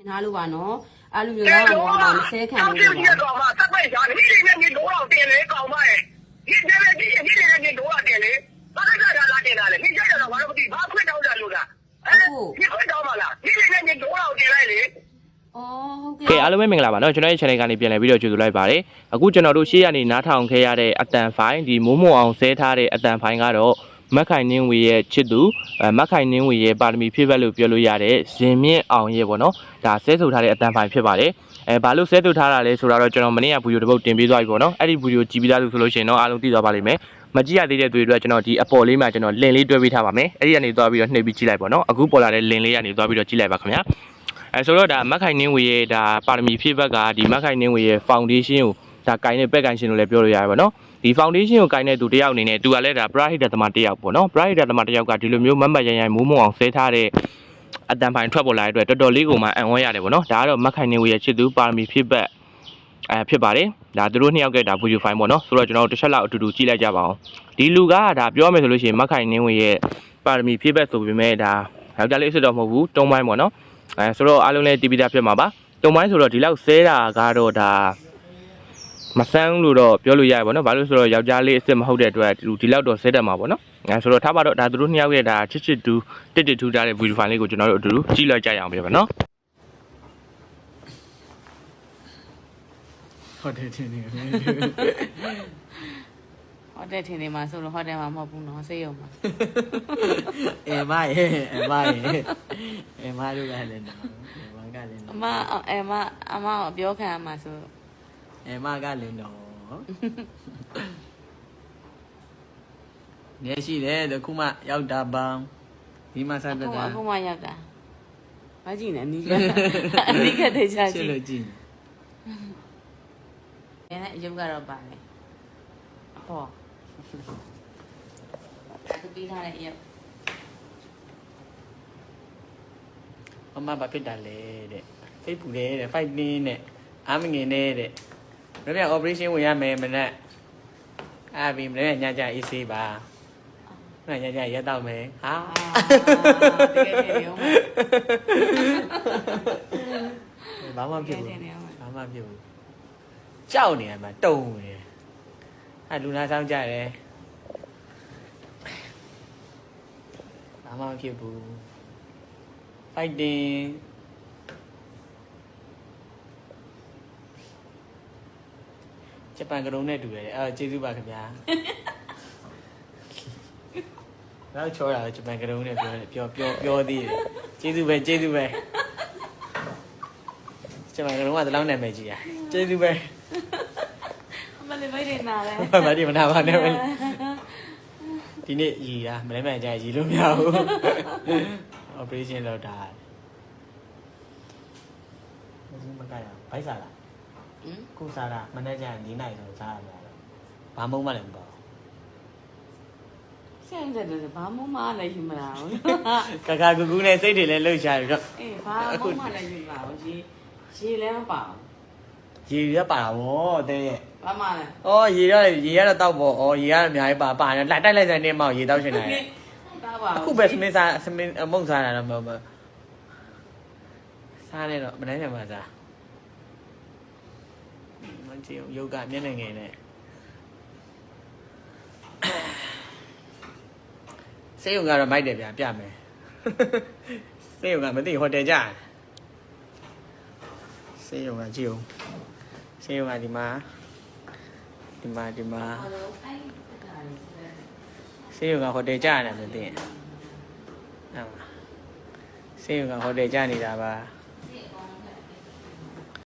င်ထားလို့ပါနော်အဲ့လိုမျိုးတော့တော့မဆဲခံ တော လို့ င်းပြ ပါ ရတော့မှစက်ပိတ်ရှာနေနေနေတော့တော့တင်လေကောင်းပါရဲ့ဒီကျဲဒီဒီနေနေတော့တင်လေဘာကကြတာလားတင်တာလေဒီကျဲတော့ဘာလို့မသိဘာခွင့်တောင်းကြလို့လားဒီခွင့်တောင်းပါလားဒီနေနေတော့တော့တင်လိုက်လေ အော်ဟုတ် ကဲ ကဲ့ အားလုံးပဲမင်္ဂလာပါเนาะကျွန်တော်ရဲ့ channel ကနေပြန်လည်ပြီးတော့ကြိုဆိုလိုက်ပါတယ်အခုကျွန်တော်တို့ရှေ့ကနေနားထောင်ခဲ့ရတဲ့အတန်ဖိုင်ဒီမိုးမွန်အောင်ဆဲထားတဲ့အတန်ဖိုင်ကတော့ မက်ခိုင်နင်းဝေရဲ့ချစ်သူအဲမက်ခိုင်နင်းဝေရဲ့ပါရမီဖြစ်ဘက်လို့ပြောလို့ရတဲ့ဇင်မြင့်အောင်ရဲ့ပေါ့နော်ဒါဆဲဆိုထားတဲ့အတန်ဖိုင်ဖြစ်ပါတယ်အဲဘာလို့ဆဲဆိုထားတာလဲဆိုတော့ကျွန်တော်မနေ့ကဗီဒီယိုတစ်ပုတ်တင်ပေးသွားပြီပေါ့နော်အဲ့ဒီဗီဒီယိုကြည့်ပြီးသားလို့ဆိုလို့ရှိရင်တော့အားလုံးသိသွားပါလိမ့်မယ်မကြည့်ရသေးတဲ့တွေအတွက်ကျွန်တော်ဒီအပေါ်လေးမှာကျွန်တော်လင်လေးတွဲပေးထားပါမယ်အဲ့ဒီကနေသွားပြီးတော့နှိပ်ပြီးကြည့်လိုက်ပေါ့နော်အခုပေါ်လာတဲ့လင်လေးကနေသွားပြီးတော့ကြည့်လိုက်ပါခင်ဗျာအဲဆိုတော့ဒါမက်ခိုင်နင်းဝေရဲ့ဒါပါရမီဖြစ်ဘက်ကဒီမက်ခိုင်နင်းဝေရဲ့ foundation ကို ဒါကင်တဲ့ပက်ကင်ရှင်လို့လည်းပြောလို့ရတယ်ပေါ့နော်ဒီ foundation ကိုကင်တဲ့သူတယောက်အနေနဲ့သူကလည်းဒါ pride သမားတယောက်ပေါ့နော် pride သမားတယောက်ကဒီလိုမျိုးမတ်မတ်ရန်ရန်မိုးမုံအောင်ဆဲထားတဲ့အတန်ပိုင်ထွက်ပေါ်လာတဲ့အတွက်တော်တော်လေးကိုမှအံ့ဩရတယ်ပေါ့နော်ဒါကတော့မက်ခိုင်နင်းဝေရဲ့ချစ်သူပါရမီဖြစ်ဘက်အဲဖြစ်ပါတယ်ဒါသူတို့နှစ်ယောက်ကဒါ video file ပေါ့နော်ဆိုတော့ကျွန်တော်တို့တစ်ချက်လောက်အတူတူကြည့်လိုက်ကြပါအောင်ဒီလူကဒါပြောရမယ်ဆိုလို့ရှိရင်မက်ခိုင်နင်းဝေရဲ့ပါရမီဖြစ်ဘက်ဆိုပေမဲ့ဒါယောက်ျားလေးအစ်စ်တော့မဟုတ်ဘူးတုံးပိုင်းပေါ့နော်အဲဆိုတော့အားလုံးလည်းတီးပြီးသားဖြစ်မှာပါတုံပိုင်းဆိုတော့ဒီလောက်ဆဲတာကတော့ဒါ မဆန်းလို့တော့ပြောလို့ရရပါတော့ဘာလို့ဆိုတော့ယောက်ျားလေးအစ်စ်မဟုတ်တဲ့အတွက်ဒီလောက်တော့ဆဲတတ်မှာပေါ့နော်အဲဆိုတော့ထားပါတော့ဒါသူတို့နှစ်ယောက်ရဲ့ဒါချစ်ချစ်တူတစ်တစ်ထူထားတဲ့ဗီဒီယိုဖိုင်လေးကိုကျွန်တော်တို့အတူတူကြည့်လိုက်ကြရအောင်ပြပါနော်ဟုတ်တယ်တင်နေတယ်ဟိုတယ်ထင်နေမှာဆိုလို့ဟိုတယ်မှာမဟုတ်ဘူးနော်ဆေးရုံမှာအဲမရဲ့အဲမရဲ့အဲမတို့ကလည်းနော်အဲမကလည်းအနော်မအမအမကိုပြောခံရမှာဆို အဲမကလည်းနော်နေရှိတယ်တခုမှရောက်တာပန်းဒီမှာစအတဲ့ခုတာအခုမှရောက်တာမကြည့်နဲ့အနီးကအနီးကတေချာချစ်ကြည့်လို့ကြည့်အဲနဲ့အယုတ်ကတော့ပါတယ်အဖေါ်သူပြီးထားတဲ့အယုတ်အမဘာဖြစ်တာလဲတဲ့စိတ်ပူတယ်တဲ့ fight နင်းတဲ့အားမငင်နဲ့တဲ့ ဘယ်ပြန် operation ဝင်ရမယ်မနဲ့အားပြီးမနေ့ညကြအေးဆေးပါညညညရက်တော့မယ်ဟာအာတကယ်ထင်နေအောင်မယ်ဘာမှမတကဖြစ်ယ်ဘူးထင်နေအောင်မယ်ဘာမှမဖြစ်ဘူးကြောက်နေရမှာတုံနေတယ်အဲလူနာဆောင်ကြတယ်ဘာမှမဖြစ်ဘူး fighting ဂျပန်ကရုံးနဲ့တူတယ်အဲကျေးဇူးပါခင်ဗျာနောက်ချောတာဂျပန်ကရုံးနဲ့ပြောတယ်ပြောပြောပြောသေးတယ်ကျေးဇူးပဲကျေးဇူးပဲဂျပန်ကရုံးကတလောင်းနာမည်ကြီးอ่ะကျေးဇူးပဲအမလေးမိုက်နေနာလဲဘာမှဒီမနာပါနဲ့ပဲဒီနေ့ရီတာမနေ့မှကြာရီလို့မရဘူး operation လုပ်တာမစမကရဘိုက်စားလားဟင် ခုစားတာမနေ့ကျရင်၄နိုင်ဆိုစားရမှာတော့ဘာမှမလည်းမပေါ့ဆင်းတယ်လို့ဘာမှမလည်းယူမလားဘူးကကာကူကူနဲ့စိတ်တွေလည်းလှုပ်ရှားပြီးတော့အေးဘာမှမလည်းယူပါဘူးရေရေလည်းမပါဘူးရေရပါတာဗောတဲ့ရဲ့ဘာမှလည်းဩရေရရေရတော့တောက်ဗောဩရေရအများကြီးပါပါနေလိုက်တိုက်လိုက်ဆိုင်နေမောက်ရေတောက်ရှင်နေတယ်တာပါအခုပဲသမင်းစားသမင်းအမုံစားတာတော့မဟုတ်ဘူးစားနေတော့မနိုင်ကြပါစားမ ကြည့်ယောဂမျက်နှာငယ်နဲ့စေယုံကတော့မိုက်တယ်ဗျာပြမယ်စေယုံကမသိဟိုတယ်ကြတယ်စေယုံကကြည့်အောင်စေယုံကဒီမှာဒီမှာဒီမှာအဲ့ဒါအဲ့ဒါစေယုံကဟိုတယ်ကြရတယ်မသိရင်အဲ့မှာစေယုံကဟိုတယ်ကြနေတာပါ